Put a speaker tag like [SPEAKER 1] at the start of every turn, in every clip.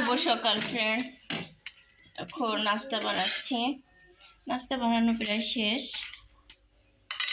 [SPEAKER 1] শুভ সকাল ফ্রেন্ডস এখন নাস্তা বানাচ্ছি। নাস্তা বানানো প্রায় শেষ।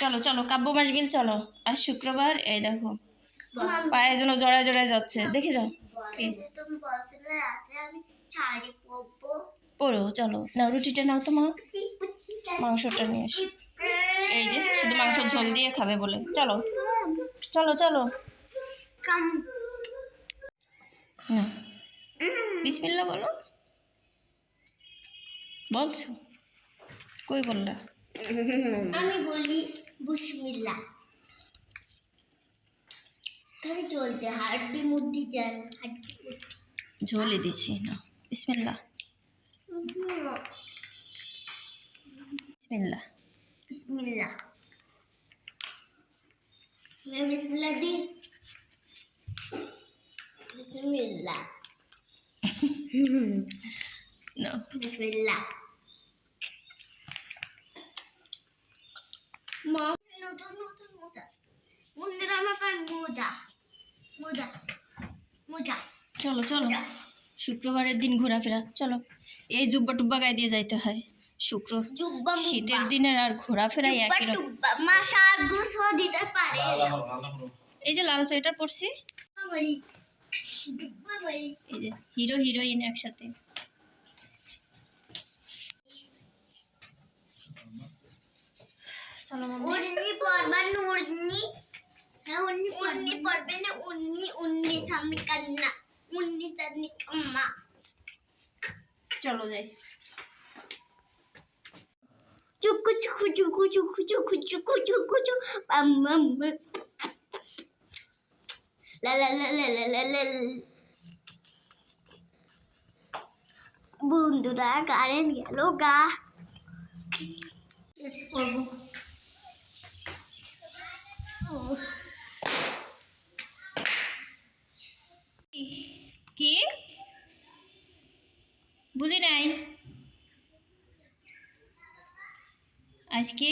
[SPEAKER 1] চলো চলো কাব্য মাস বিল চলো। আজ শুক্রবার এই দেখো। পায়ে যেন জড়ায় জড়ায় যাচ্ছে। দেখে যাও। পড়ো চলো। না রুটিটা নাও তো মা। মাংসটা নিয়ে এসো। এই যে শুধু মাংস ঝোল দিয়ে খাবে বলে। চলো চলো চলো। না বিসমিল্লা বলো। বলছো? কই বললা?
[SPEAKER 2] আমি বলি বিসমিল্লা তাহলে চলতে হাড্ডি মুড্ডি দেন
[SPEAKER 1] ঝোলে দিছি না। বিসমিল্লা বিসমিল্লা
[SPEAKER 2] বিসমিল্লা বিসমিল্লা দি বিসমিল্লা no. Bismillah. Mom, no, no, don't,
[SPEAKER 1] চলো চলো। শুক্রবারের দিন ঘোরাফেরা। চলো। এই জুব্বা টুব্বা গায়ে দিয়ে যাইতে হয়। শুক্র। শীতের দিনের আর ঘোরাফেরা একই এই যে লাল সোয়েটার পরছি। এই যে হিরো হিরোইন একসাথে। চলো
[SPEAKER 2] না সামনে কান্না সামনে কাম্মা
[SPEAKER 1] যাই।
[SPEAKER 2] চুকু চুকু চুকু চুকু চুকু চুকু চুকু চু পাম পাম পাম। লা লা লা লা লা লা লা লা। বন্ধুরা কারেন্ট গেল গা।
[SPEAKER 1] কি? বুঝি নাই। আজকে?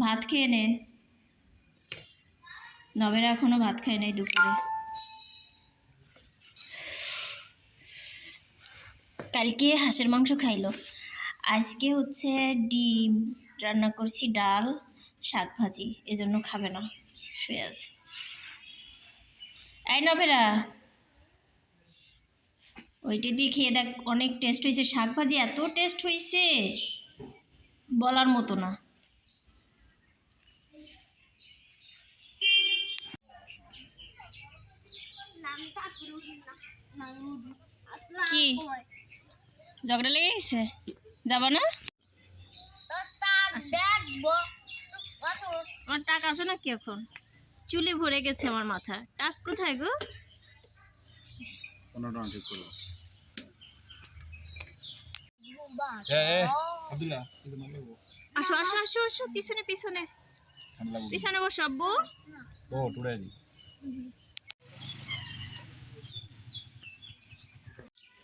[SPEAKER 1] ভাত খেয়ে নে। নবেরা এখনও ভাত খায় নাই দুপুরে। কালকে হাঁসের মাংস খাইলো। আজকে হচ্ছে ডিম, রান্না করছি ডাল, শাক ভাজি, এজন্য খাবে না, শুয়ে আছে। এই নবেরা, ওইটা দিয়ে খেয়ে দেখ, অনেক টেস্ট হয়েছে। শাক ভাজি এত টেস্ট হয়েছে বলার মতো না। কি? ঝগড়া লেগে গেছে? যাবা না? আমার টাক আছে না কি এখন? চুলি ভরে গেছে আমার মাথা টাক কোথায় গো?
[SPEAKER 3] ঠিক করব।
[SPEAKER 1] আসো আসো আসো আসো পিছনে পিছনে। পিছনে বসো আব্বু।
[SPEAKER 3] ও টুড়াই দি।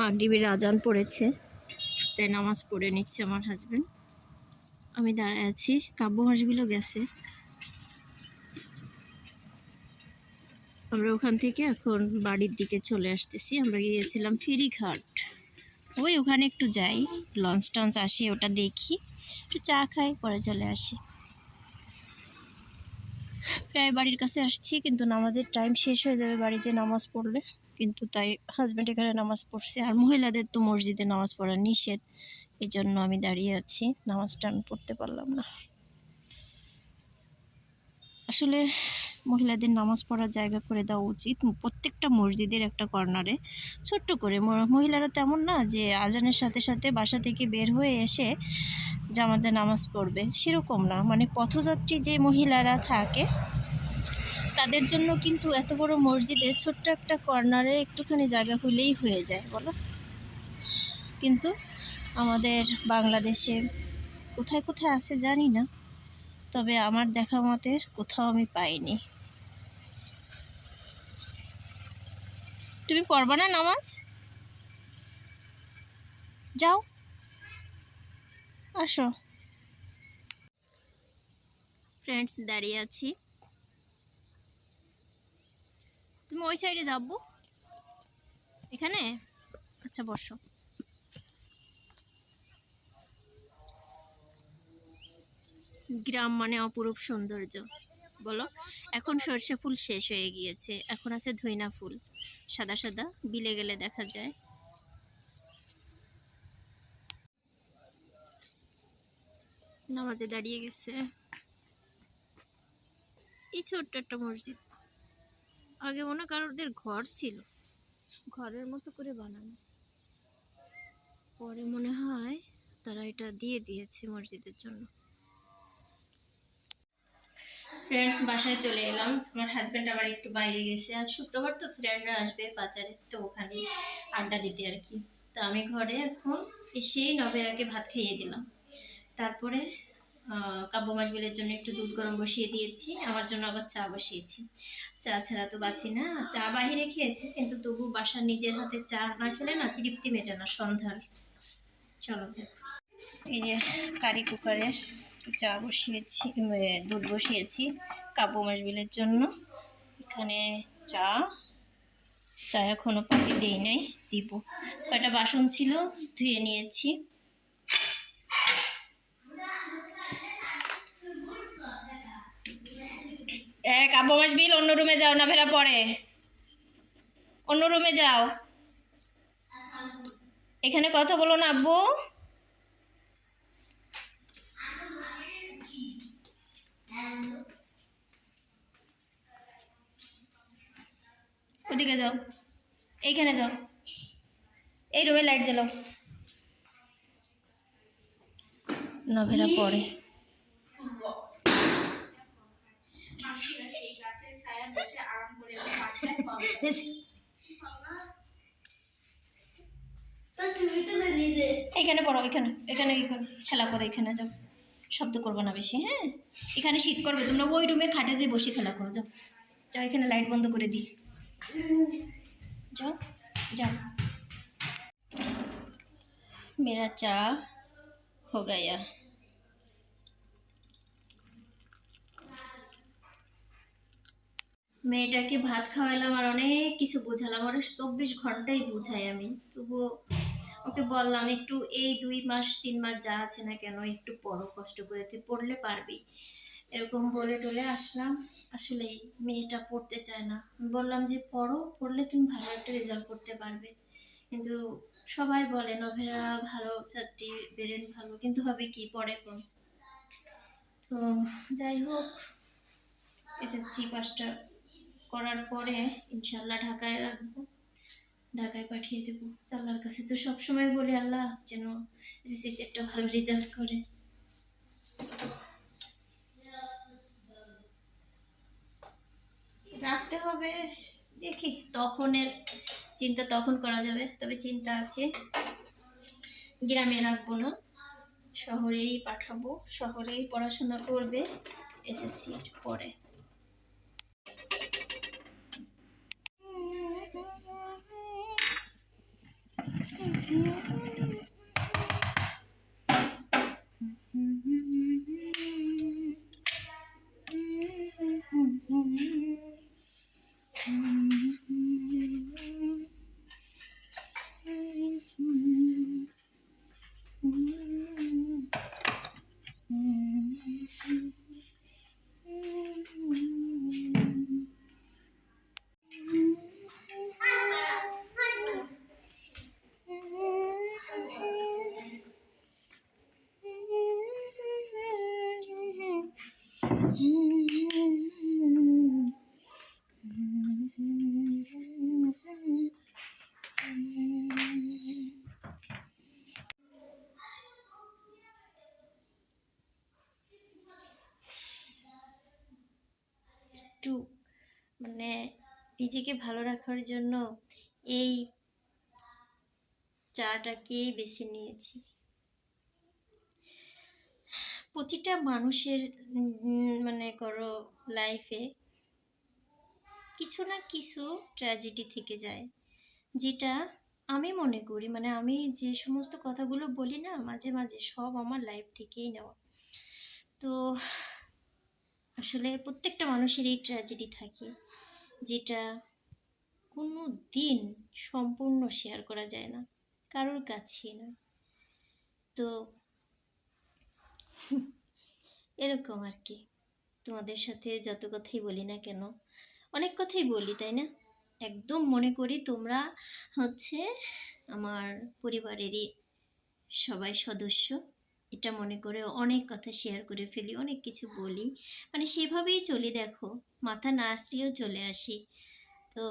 [SPEAKER 1] মাগরিবের আজান পড়েছে। তাই নামাজ পড়ে নিচ্ছে আমার হাজব্যান্ড আমি দাঁড়ায় আছি। কাব্য হাঁসগুলো গেছে। আমরা ওখান থেকে এখন বাড়ির দিকে চলে আসতেছি। আমরা গিয়েছিলাম ফেরিঘাট। ওই ওখানে একটু যাই। লঞ্চ টঞ্চ আসি, ওটা দেখি। একটু চা খাই, পরে চলে আসি। প্রায় বাড়ির কাছে আসছি, কিন্তু নামাজের টাইম শেষ হয়ে যাবে বাড়ি যে নামাজ পড়লে কিন্তু তাই হাজব্যান্ড এখানে নামাজ পড়ছে আর মহিলাদের তো মসজিদে নামাজ পড়া নিষেধ। এই জন্য আমি দাঁড়িয়ে আছি, নামাজটা আমি পড়তে পারলাম না। আসলে মহিলাদের নামাজ পড়ার জায়গা করে দেওয়া উচিত। প্রত্যেকটা মসজিদের একটা কর্নারে ছোট্ট করে। মহিলারা তেমন না যে আজানের সাথে সাথে বাসা থেকে বের হয়ে এসে জামাতে নামাজ পড়বে, সেরকম না। মানে পথযাত্রী যে মহিলারা থাকে তাদের জন্য কিন্তু এত বড় মসজিদে ছোট্ট একটা কর্নারে একটুখানি জায়গা হলেই হয়ে যায়, বলো? কিন্তু আমাদের বাংলাদেশে কোথায় কোথায় আছে জানি না, তবে আমার দেখা মতে কোথাও আমি পাইনি। তুমি পড়বা না নামাজ? যাও। আসো। ফ্রেন্ডস দাঁড়িয়ে আছি। তুমি ওই সাইডে যাব। এখানে? আচ্ছা বসো। গ্রাম মানে অপরূপ সৌন্দর্য। বলো, এখন সর্ষে ফুল শেষ হয়ে গিয়েছে। এখন আছে ধইনা ফুল। সাদা সাদা, বিলে গেলে দেখা যায়। নামাজে দাঁড়িয়ে গেছে। এই ছোট্ট একটা মসজিদ। আগে মনে হয় কারোদের ঘর ছিল। ঘরের মতো করে বানানো। পরে মনে হয় তারা এটা দিয়ে দিয়েছে মসজিদের জন্য। ফ্রেন্ডস বাসায় চলে এলাম। আমার হাজব্যান্ড আবার একটু বাইরে গেছে। আজ শুক্রবার তো ফ্রেন্ডরা আসবে বাজারে তো ওখানে আড্ডা দিতে আর কি। তো আমি ঘরে এখন এসেই নবেরাকে ভাত খাইয়ে দিলাম। তারপরে কাব্য মাসবিলের জন্য একটু দুধ গরম বসিয়ে দিয়েছি। আমার জন্য আবার চা বসিয়েছি। চা ছাড়া তো বাঁচি না। চা বাহিরে খেয়েছি, কিন্তু তবু বাসার নিজের হাতে চা না খেলে না তৃপ্তি মেটে না সন্ধ্যার। চলো এই যে কারি কুকারে চা বসিয়েছি দুধ বসিয়েছি কাব্য মাসবিলের জন্য। এখানে চা। চা এখনও পাতি দেই নাই, দিব। কয়টা বাসন ছিল? ধুয়ে নিয়েছি। এ কাব্য মাসবিল অন্য রুমে যাও না ভেড়া পরে অন্য রুমে যাও। এখানে কথা বলো না, আব্বু। ওদিকে যাও। এইখানে যাও। এই রুমে লাইট জ্বালাও। নভেরা এখানে পড়ো এখানে এখানে খেলা করো এখানে যাও। শব্দ করব না বেশি হ্যাঁ? এখানে শীত করবে তোমরা ওই রুমে খাটে যে বসে খেলা করো যাও। যাও এখানে লাইট বন্ধ করে দিই। যাও যাও। মেরা চা হো গয়া। মেয়েটাকে ভাত খাওয়ালাম আর অনেক কিছু বোঝালাম। আর চব্বিশ ঘন্টাই বোঝাই আমি। তবুও ওকে বললাম, একটু এই দুই মাস, তিন মাস যা আছে না কেন, একটু পড়ো, কষ্ট করে। তুই পড়লে পারবি। এরকম বলে টলে আসলাম। আসলে মেয়েটা পড়তে চায় না। বললাম যে, পড়ো, পড়লে তুমি ভালো একটা রেজাল্ট করতে পারবে। কিন্তু সবাই বলে, নভেরা ভালো ছাত্রী বেরেন ভালো, কিন্তু হবে কি পড়ে কোন? তো যাই হোক, এসএসসি পাসটা করার পরে ইনশাল্লাহ ঢাকায় রাখব। ঢাকায় পাঠিয়ে দেবো। আল্লাহর কাছে তো সবসময় বলি, আল্লাহ যেন একটা ভালো রেজাল্ট করে। রাখতে হবে, দেখি তখনের চিন্তা তখন করা যাবে, তবে চিন্তা আছে। গ্রামে রাখব না, শহরেই পাঠাবো, শহরেই পড়াশোনা করবে এসএসসির পরে। Thank you. একটু মানে নিজেকে ভালো রাখার জন্য এই চাটাকেই বেছে নিয়েছি। প্রতিটা মানুষের মানে করো লাইফে কিছু না কিছু ট্র্যাজেডি থেকে যায়। যেটা আমি মনে করি মানে আমি যে সমস্ত কথাগুলো বলি না, মাঝে মাঝে সব আমার লাইফ থেকেই নেওয়া। তো আসলে প্রত্যেকটা মানুষের এই ট্র্যাজেডি থাকে, যেটা কোনো দিন সম্পূর্ণ শেয়ার করা যায় না, কারোর কাছেই না। তো এরকম আর কি, তোমাদের সাথে যত কথাই বলি না কেন, অনেক কথাই বলি, তাই না? একদম মনে করি তোমরা হচ্ছে আমার পরিবারেরই সবাই সদস্য। এটা মনে করে অনেক কথা শেয়ার করে ফেলি, অনেক কিছু বলি। মানে সেভাবেই চলি দেখো, মাথা না আসলেও চলে আসি। তো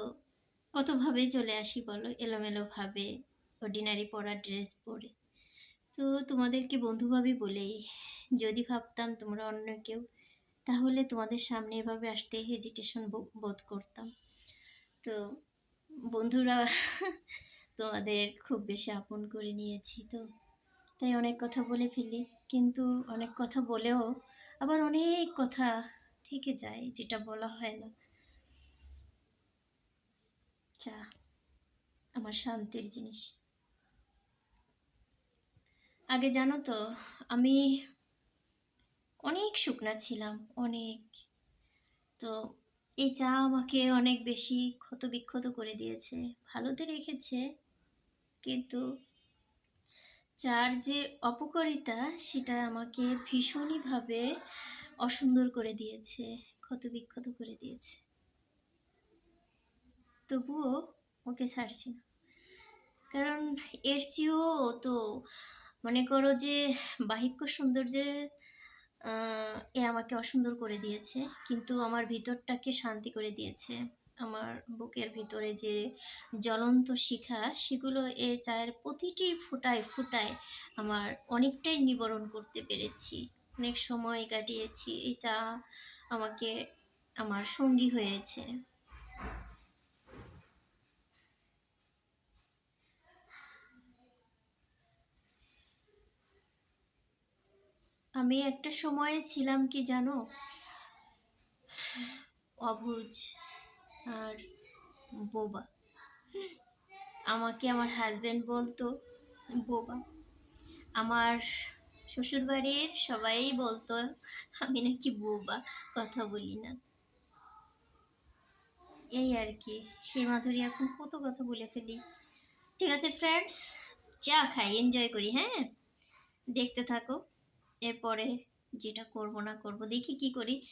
[SPEAKER 1] কতভাবেই চলে আসি বলো? এলোমেলোভাবে অর্ডিনারি পরা ড্রেস পরে। তো তোমাদেরকে বন্ধুভাবে বলেই, যদি ভাবতাম তোমরা অন্য কেউ, তাহলে তোমাদের সামনে এভাবে আসতে হেজিটেশন বোধ করতাম। তো বন্ধুরা, তোমাদের খুব বেশি আপন করে নিয়েছি তো। তাই অনেক কথা বলে ফেলি। কিন্তু অনেক কথা বলেও আবার অনেক কথা থেকে যায়, যেটা বলা হয় না। চা আমার শান্তির জিনিস। আগে জানো তো, আমি অনেক শুকনা ছিলাম, অনেক। তো এই চা আমাকে অনেক বেশি ক্ষত বিক্ষত করে দিয়েছে। ভালোতে রেখেছে, কিন্তু চার যে অপকারিতা, সেটা আমাকে ভীষণইভাবে অসুন্দর করে দিয়েছে ক্ষত বিক্ষত করে দিয়েছে। তবুও ওকে ছাড়ছি না। কারণ এর চেয়েও তো মনে করো যে বাহিক্য সৌন্দর্যের এ আমাকে অসুন্দর করে দিয়েছে, কিন্তু আমার ভিতরটাকে শান্তি করে দিয়েছে। আমার বুকের ভিতরে যে জ্বলন্ত শিখা, সেগুলো এর চায়ের প্রতিটি ফুটায় ফুটায় আমার অনেকটাই নিবারণ করতে পেরেছি। অনেক সময় কাটিয়েছি এই চা আমাকে, আমার সঙ্গী হয়েছে। আমি একটা সময়ে ছিলাম কি জানো? অবুঝ আর বোবা। আমাকে আমার হাজব্যান্ড বলতো, বোবা, আমার শ্বশুরবাড়ির সবাই বলতো, আমি নাকি বোবা, কথা বলি না। এই আর কি, সেই মাধুরী এখন কত কথা বলে ফেলি। ঠিক আছে ফ্রেন্ডস চা খাই এনজয় করি হ্যাঁ? দেখতে থাকো, এরপরে যেটা করব না করব, দেখি কি করি।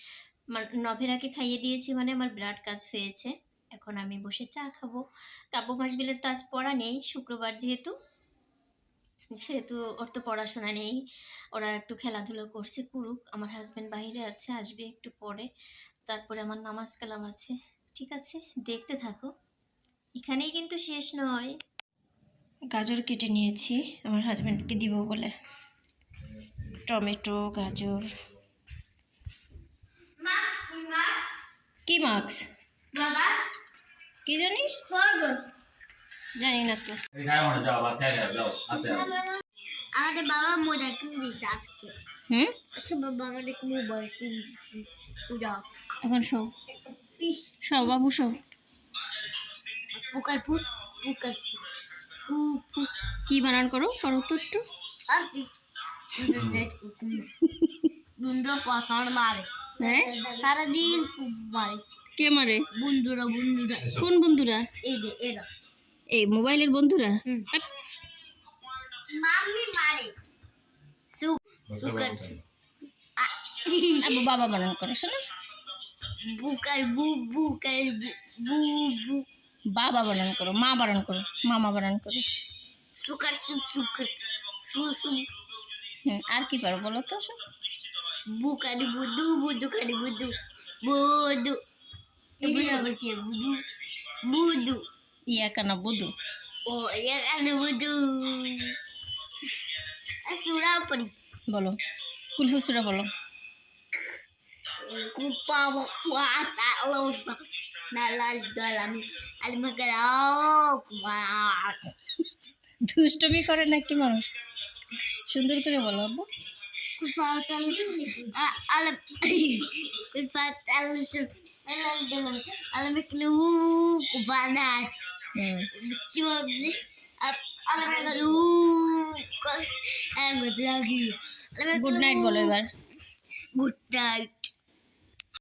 [SPEAKER 1] নভেরাকে খাইয়ে দিয়েছি মানে আমার ব্লাড কাজ হয়েছে। এখন আমি বসে চা খাব। কাব্য মাসবিলের তাজ পড়া নেই, শুক্রবার যেহেতু। সেহেতু ওর তো পড়াশোনা নেই। ওরা একটু খেলাধুলো করছে, করুক। আমার হাজব্যান্ড বাইরে আছে, আসবে একটু পরে। তারপরে আমার নামাজ কালাম আছে। ঠিক আছে, দেখতে থাকো। এখানেই কিন্তু শেষ নয়। গাজর কেটে নিয়েছি, আমার হাজব্যান্ডকে দিব বলে। টমেটো, গাজর। কি মাস্ক
[SPEAKER 2] বাবা?
[SPEAKER 1] কি জানি?
[SPEAKER 2] খরগোশ।
[SPEAKER 1] জানি না তো।
[SPEAKER 3] এই গায়ে মনে যাও বা তাই যাও আছে।
[SPEAKER 2] আমাদের বাবা মোবাইল কিনে দিয়েছে আজকে।
[SPEAKER 1] হুম?
[SPEAKER 2] আচ্ছা বাবা আমাদের মোবাইল কিনে দিয়েছে পূজা
[SPEAKER 1] এখন সব সব বাবু সব
[SPEAKER 2] পুকার পুক পুকার পুক পু পু।
[SPEAKER 1] কি বানান করো? করো তো একটু।
[SPEAKER 2] আর কি? বুন্দ পছন্দ মারে।
[SPEAKER 1] হ্যাঁ?
[SPEAKER 2] সারাদিন মারে।
[SPEAKER 1] কে মারে?
[SPEAKER 2] বন্ধুরা বন্ধুরা।
[SPEAKER 1] কোন বন্ধুরা?
[SPEAKER 2] এই যে এরা।
[SPEAKER 1] এই মোবাইলের বন্ধুরা।
[SPEAKER 2] মাম্মি মারে।
[SPEAKER 1] আবু বাবা বানান করো শোনো।
[SPEAKER 2] বুকার বু বুকার বু বু বু
[SPEAKER 1] বাবা বানান করো মা বানান করো মামা বানান করো।
[SPEAKER 2] সুকার সু সুকার সু সু
[SPEAKER 1] হুম আর কি পারো বলো তো?
[SPEAKER 2] Bukan budu budu kan budu budu ibu nama dia budu budu
[SPEAKER 1] ইয়া কানা বুধু
[SPEAKER 2] oh ya kan budu surah apa nih
[SPEAKER 1] বলো কুলফুসুরা বলো
[SPEAKER 2] kupa kuasa Allah dalam dalam al-magalau kuat
[SPEAKER 1] দুষ্টমি করে নাকি মানুষ সুন্দর করে বলো আব্বু
[SPEAKER 2] alam kufatal alam dalam alam kelu kufanat
[SPEAKER 1] হুম
[SPEAKER 2] Cuma beli alam kelu eh gue lagi alam
[SPEAKER 1] good night বলো এবার
[SPEAKER 2] good night